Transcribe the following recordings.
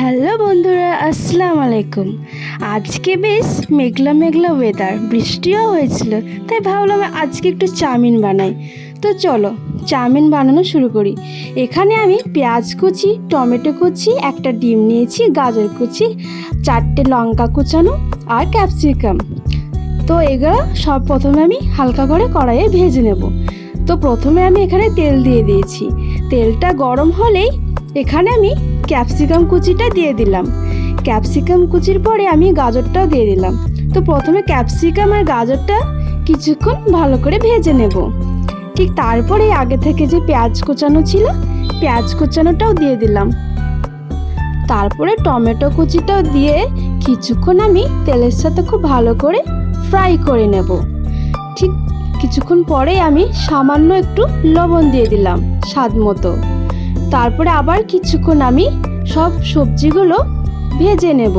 Hello বন্ধুরা, আসসালামু আলাইকুম। আজকে বেশ মেঘলা মেঘলা ওয়েদার বৃষ্টিও হয়েছিল, তাই ভাবলাম আজকে একটু চাউমিন বানাই। তো চলো, চাউমিন বানানো শুরু করি। এখানে আমি পেঁয়াজ কুচি, টমেটো কুচি, একটা ডিম নিয়েছি, গাজর কুচি, চারটে লঙ্কা কুচানো আর ক্যাপসিকাম। তো এগুলো সব প্রথমে আমি হালকা করে কড়াইয়ে ভেজে নেব। তো প্রথমে আমি এখানে তেল দিয়ে দিয়েছি। তেলটা গরম হলেই এখানে আমি ক্যাপসিকাম কুচিটা দিয়ে দিলাম। ক্যাপসিকাম কুচির পরে আমি গাজরটাও দিয়ে দিলাম। তো প্রথমে ক্যাপসিকাম আর গাজরটা কিছুক্ষণ ভালো করে ভেজে নেব। ঠিক তারপরে আগে থেকে যে পেঁয়াজ কুচানো ছিল, পেঁয়াজ কুচানোটাও দিয়ে দিলাম। তারপরে টমেটো কুচিটাও দিয়ে কিছুক্ষণ আমি তেলের সাথে খুব ভালো করে ফ্রাই করে নেব। ঠিক কিছুক্ষণ পরেই আমি সামান্য একটু লবণ দিয়ে দিলাম, স্বাদ মতো। তারপরে আবার কিছুক্ষণ আমি সব সবজিগুলো ভেজে নেব।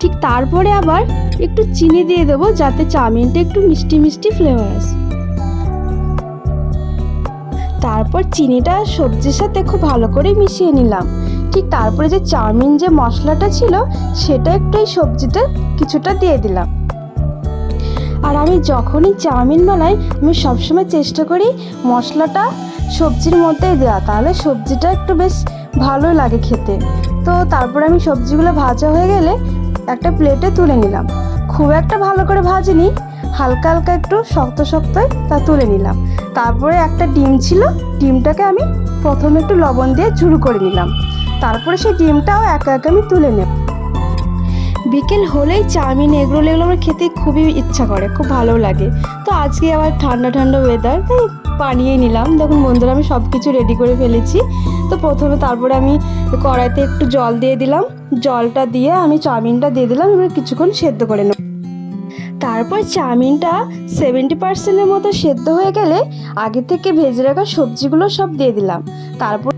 ঠিক তারপরে আবার একটু চিনি দিয়ে দেবো যাতে চাউমিনটা একটু মিষ্টি মিষ্টি ফ্লেভার আসে। তারপর চিনিটা সবজির সাথে খুব ভালো করে মিশিয়ে নিলাম। ঠিক তারপরে যে চাউমিন যে মশলাটা ছিল, সেটা একটু এই সবজিতে কিছুটা দিয়ে দিলাম। আর আমি যখনই চাউমিন বানাই, আমি সবসময় চেষ্টা করি মশলাটা সবজির মধ্যেই দেওয়া। তাহলে সবজিটা একটু বেশ ভালো লাগে খেতে। তো তারপরে আমি সবজিগুলো ভাজা হয়ে গেলে একটা প্লেটে তুলে নিলাম। খুব একটা ভালো করে ভাজিনি, হালকা হালকা একটু শক্ত শক্তই তা তুলে নিলাম। তারপরে একটা ডিম ছিল, ডিমটাকে আমি প্রথমে একটু লবণ দিয়ে ঝুরু করে নিলাম। তারপরে সেই ডিমটাও একা একা আমি তুলে নেব। বিকেল হলেই চাউমিন, এগরোল এগুলো আমার খেতে খুবই ইচ্ছা করে, খুব ভালো লাগে। তো আজকে আবার ঠান্ডা ঠান্ডা ওয়েদার তাই বানিয়ে নিলাম। দেখুন বন্ধুরা, আমি সব কিছু রেডি করে ফেলেছি। তো প্রথমে তারপরে আমি কড়াইতে একটু জল দিয়ে দিলাম। জলটা দিয়ে আমি চাউমিনটা দিয়ে দিলাম, এবার কিছুক্ষণ সেদ্ধ করে নেব। তারপর চাউমিনটা সেভেন্টি পার্সেন্টের মতো সেদ্ধ হয়ে গেলে আগে থেকে ভেজে রাখা সবজিগুলো সব দিয়ে দিলাম। তারপর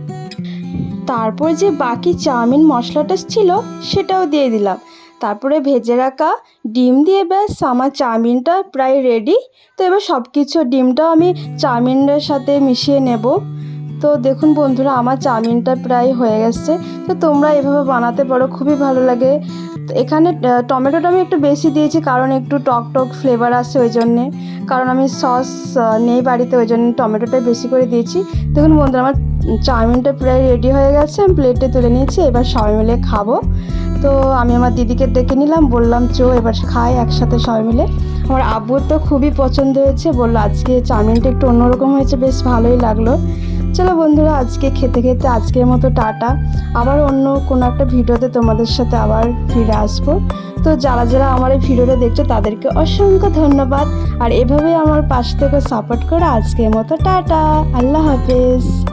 তারপর যে বাকি চাউমিন মশলাটা ছিল, সেটাও দিয়ে দিলাম। তারপরে ভেজে রাখা ডিম দিয়ে ব্যাস, আমার চাউমিনটা প্রায় রেডি তো এবার সব কিছু ডিমটাও আমি চাউমিনের সাথে মিশিয়ে নেব। তো দেখুন বন্ধুরা, আমার চাউমিনটা প্রায় হয়ে গেছে। তো তোমরা এভাবে বানাতে পারো, খুবই ভালো লাগে। এখানে টমেটোটা আমি একটু বেশি দিয়েছি, কারণ একটু টক টক ফ্লেভার আসে ওই জন্যে। কারণ আমি সস নেই বাড়িতে, ওই জন্য টমেটোটা বেশি করে দিয়েছি। দেখুন বন্ধুরা, আমার চাউমিনটা প্রায় রেডি হয়ে গেছে, আমি প্লেটে তুলে নিয়েছি, এবার সবাই মিলে খাব। তো আমি আমার দিদিকে ডেকে নিলাম, বললাম, চো, এবার খাই একসাথে সবাই মিলে। আমার আব্বুর তো খুবই পছন্দ হয়েছে, বলল, আজকে চাউমিনটা একটু অন্যরকম হয়েছে, বেশ ভালোই লাগল। চলো বন্ধুরা, আজকে খেতে খেতে আজকের মতো টাটা। আবার অন্য কোনো একটা ভিডিওতে তোমাদের সাথে আবার ফিরে আসব। তো যারা যারা আমার এই ভিডিওটা দেখছ, তাদেরকে অসংখ্য ধন্যবাদ। আর এভাবেই আমার পাশ থেকে সাপোর্ট করে। আজকের মতো টাটা। আল্লাহ হাফেজ।